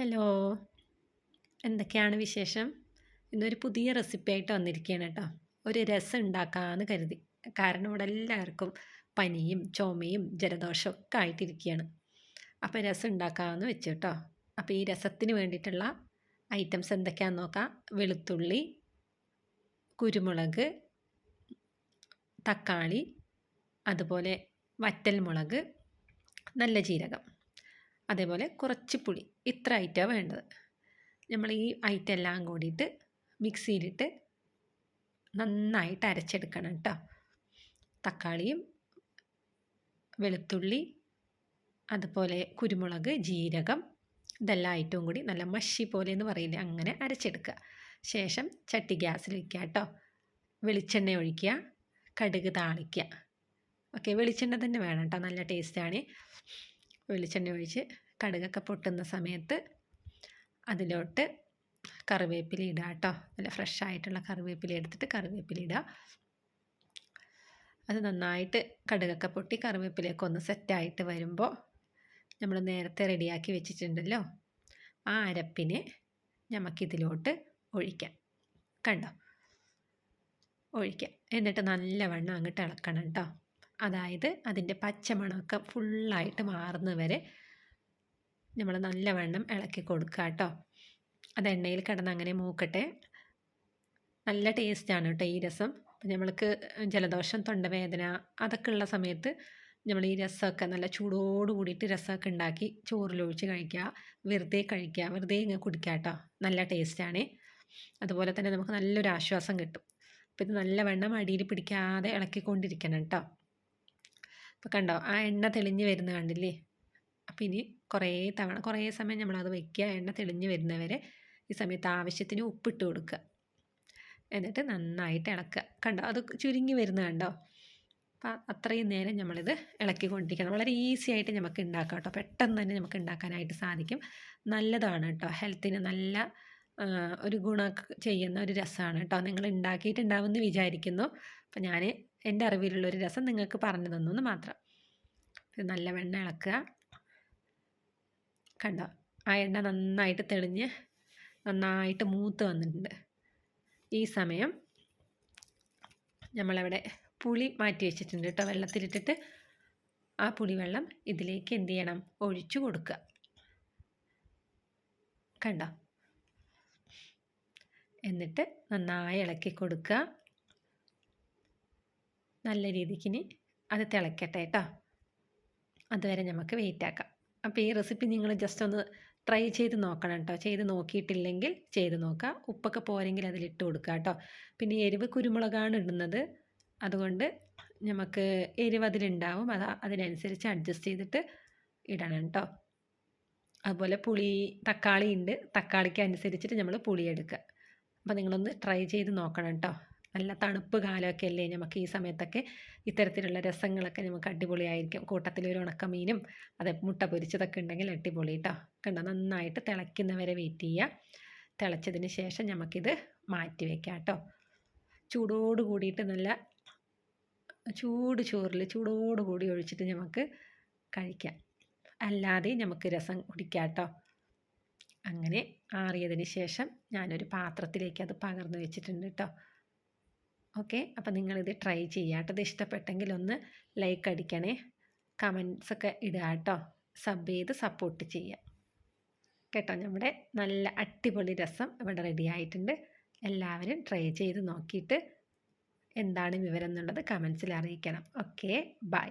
Hello. എന്തൊക്കെയാണ് വിശേഷം? ഇന്നൊരു പുതിയ റെസിപ്പി ആയിട്ട് വന്നിരിക്കുകയാണ് കേട്ടോ ഒരു രസം ഉണ്ടാക്കാമെന്ന് കരുതി. കാരണം ഇവിടെ എല്ലാവർക്കും പനിയും ചുമയും ജലദോഷവും ഒക്കെ ആയിട്ടിരിക്കുകയാണ് അപ്പോൾ രസം ഉണ്ടാക്കാമെന്ന് വെച്ചു കേട്ടോ അപ്പോൾ ഈ രസത്തിന് വേണ്ടിയിട്ടുള്ള ഐറ്റംസ് എന്തൊക്കെയാന്ന് നോക്കാം. വെളുത്തുള്ളി കുരുമുളക് തക്കാളി അതുപോലെ വറ്റൽമുളക് നല്ല ജീരകം. അതേപോലെ കുറച്ച് പുളി. ഇത്ര ഐറ്റമാണ് വേണ്ടത്. നമ്മൾ ഈ ഐറ്റം എല്ലാം കൂടിയിട്ട് മിക്സിയിലിട്ട് നന്നായിട്ട് അരച്ചെടുക്കണം കേട്ടോ തക്കാളിയും വെളുത്തുള്ളി അതുപോലെ കുരുമുളക് ജീരകം ഇതെല്ലാം ഐറ്റവും കൂടി നല്ല മഷി പോലെ എന്ന് പറയില്ല അങ്ങനെ അരച്ചെടുക്കുക. ശേഷം ചട്ടി ഗ്യാസിൽ വയ്ക്കുക കേട്ടോ വെളിച്ചെണ്ണ ഒഴിക്കുക കടുക് താളിക്കുക. ഓക്കെ വെളിച്ചെണ്ണ തന്നെ വേണം കേട്ടോ നല്ല ടേസ്റ്റാണ്. വെളിച്ചെണ്ണ ഒഴിച്ച് കടുകൊക്കെ പൊട്ടുന്ന സമയത്ത് അതിലോട്ട് കറിവേപ്പില ഇടുക കേട്ടോ. നല്ല ഫ്രഷ് ആയിട്ടുള്ള കറിവേപ്പില എടുത്തിട്ട് കറിവേപ്പില ഇടുക അത് നന്നായിട്ട് കടുകൊക്കെ പൊട്ടി കറിവേപ്പിലയൊക്കെ ഒന്ന് സെറ്റായിട്ട് വരുമ്പോൾ നമ്മൾ നേരത്തെ റെഡിയാക്കി വെച്ചിട്ടുണ്ടല്ലോ. ആ അരപ്പിനെ നമുക്കിതിലോട്ട് ഒഴിക്കാം. കണ്ടോ? ഒഴിക്കാം. എന്നിട്ട് നല്ലവണ്ണം അങ്ങോട്ട് ഇളക്കണം കേട്ടോ. അതായത് അതിന്റെ പച്ചമണമൊക്കെ ഫുള്ളായിട്ട് മാറുന്നത് വരെ നമ്മൾ നല്ലവണ്ണം ഇളക്കി കൊടുക്കുക കേട്ടോ. അത് എണ്ണയിൽ കിടന്ന് അങ്ങനെ മൂക്കട്ടെ. നല്ല ടേസ്റ്റാണ് കേട്ടോ ഈ രസം. നമ്മൾക്ക് ജലദോഷം തൊണ്ടവേദന അതൊക്കെ ഉള്ള സമയത്ത് നമ്മൾ ഈ രസമൊക്കെ നല്ല ചൂടോട് കൂടിയിട്ട് രസമൊക്കെ ഉണ്ടാക്കി ചോറിലൊഴിച്ച് കഴിക്കുക. വെറുതെ കഴിക്കുക. വെറുതെ ഇങ്ങനെ കുടിക്കുക കേട്ടോ. നല്ല ടേസ്റ്റാണ് അതുപോലെ തന്നെ നമുക്ക് നല്ലൊരു ആശ്വാസം കിട്ടും. അപ്പോൾ ഇത് നല്ലവണ്ണം അടിയിൽ പിടിക്കാതെ ഇളക്കിക്കൊണ്ടിരിക്കണം കേട്ടോ. അപ്പോൾ കണ്ടോ ആ എണ്ണ തെളിഞ്ഞ് വരുന്ന കണ്ടില്ലേ? അപ്പോൾ ഇനി കുറേ തവണ കുറേ സമയം നമ്മളത് വയ്ക്കുക എണ്ണ തെളിഞ്ഞ് വരുന്നവരെ ഈ സമയത്ത് ആവശ്യത്തിന് ഉപ്പിട്ട് കൊടുക്കുക. എന്നിട്ട് നന്നായിട്ട് ഇളക്കുക. കണ്ടോ അത് ചുരുങ്ങി വരുന്ന കണ്ടോ? അപ്പം അത്രയും നേരം നമ്മളിത് ഇളക്കിക്കൊണ്ടിരിക്കണം. വളരെ ഈസി ആയിട്ട് നമുക്ക് ഉണ്ടാക്കാം കേട്ടോ. പെട്ടെന്ന് തന്നെ നമുക്ക് ഉണ്ടാക്കാനായിട്ട് സാധിക്കും. നല്ലതാണ് കേട്ടോ. ഹെൽത്തിന് നല്ല ഒരു ഗുണ ചെയ്യുന്ന ഒരു രസമാണ് കേട്ടോ. നിങ്ങൾ ഉണ്ടാക്കിയിട്ടുണ്ടാവുമെന്ന് വിചാരിക്കുന്നു. അപ്പോൾ ഞാൻ എന്റെ അറിവിലുള്ളൊരു രസം നിങ്ങൾക്ക് പറഞ്ഞു തന്നു മാത്രം. നല്ല വെണ്ണ ഇളക്കുക. കണ്ടോ? ആ എണ്ണ നന്നായിട്ട് തെളിഞ്ഞ് നന്നായിട്ട് മൂത്ത് വന്നിട്ടുണ്ട്. ഈ സമയം നമ്മളവിടെ പുളി മാറ്റി വെച്ചിട്ടുണ്ട് കേട്ടോ. വെള്ളത്തിലിട്ടിട്ട് ആ പുളിവെള്ളം ഇതിലേക്ക് എന്ത് ചെയ്യണം? ഒഴിച്ചു കൊടുക്കുക. കണ്ടോ? എന്നിട്ട് നന്നായി ഇളക്കി കൊടുക്കുക. നല്ല രീതിക്കിനി അത് തിളക്കട്ടെ കേട്ടോ. അതുവരെ നമുക്ക് വെയിറ്റ് ആക്കാം. അപ്പോൾ ഈ റെസിപ്പി നിങ്ങൾ ജസ്റ്റ് ഒന്ന് ട്രൈ ചെയ്ത് നോക്കണം കേട്ടോ. ചെയ്ത് നോക്കിയിട്ടില്ലെങ്കിൽ ചെയ്ത് നോക്കുക ഉപ്പൊക്കെ പോരെങ്കിൽ അതിലിട്ട് കൊടുക്കുക കേട്ടോ. പിന്നെ എരിവ് കുരുമുളകാണ് ഇടുന്നത്. അതുകൊണ്ട് നമുക്ക് എരിവ് അതിലുണ്ടാവും. അത് അതിനനുസരിച്ച് അഡ്ജസ്റ്റ് ചെയ്തിട്ട് ഇടണം കേട്ടോ. അതുപോലെ പുളി തക്കാളി ഉണ്ട് തക്കാളിക്ക് അനുസരിച്ചിട്ട് നമ്മൾ പുളി എടുക്കുക അപ്പോൾ നിങ്ങളൊന്ന് ട്രൈ ചെയ്ത് നോക്കണം കേട്ടോ. നല്ല തണുപ്പ് കാലമൊക്കെ അല്ലേ നമുക്ക് ഈ സമയത്തൊക്കെ ഇത്തരത്തിലുള്ള രസങ്ങളൊക്കെ നമുക്ക് അടിപൊളിയായിരിക്കും. കൂട്ടത്തിൽ ഒരു ഉണക്കമീനും അത് മുട്ട പൊരിച്ചതൊക്കെ ഉണ്ടെങ്കിൽ അടിപൊളി കേട്ടോ കണ്ടോ? നന്നായിട്ട് തിളയ്ക്കുന്നവരെ വെയിറ്റ് ചെയ്യുക തിളച്ചതിന് ശേഷം നമുക്കിത് മാറ്റി വയ്ക്കാം കേട്ടോ ചൂടോട് കൂടിയിട്ട് നല്ല ചൂട് ചോറിൽ ചൂടോട് കൂടി ഒഴിച്ചിട്ട് നമുക്ക് കഴിക്കാം. അല്ലാതെ നമുക്ക് രസം കുടിക്കാം കേട്ടോ അങ്ങനെ ആറിയതിന് ശേഷം ഞാനൊരു പാത്രത്തിലേക്ക് അത് പകർന്നു വെച്ചിട്ടുണ്ട് കേട്ടോ ഓക്കെ. അപ്പോൾ നിങ്ങളിത് ട്രൈ ചെയ്യുക കേട്ടോ. ഇത് ഇഷ്ടപ്പെട്ടെങ്കിൽ ഒന്ന് ലൈക്ക് അടിക്കണേ. കമൻസ് ഒക്കെ ഇടുക കേട്ടോ. സബ് ചെയ്ത് സപ്പോർട്ട് ചെയ്യുക കേട്ടോ. നമ്മുടെ നല്ല അടിപൊളി രസം ഇവിടെ റെഡി ആയിട്ടുണ്ട്. എല്ലാവരും ട്രൈ ചെയ്ത് നോക്കിയിട്ട് എന്താണ് വിവരം എന്നുള്ളത് കമൻസിൽ അറിയിക്കണം. ഓക്കെ. ബൈ.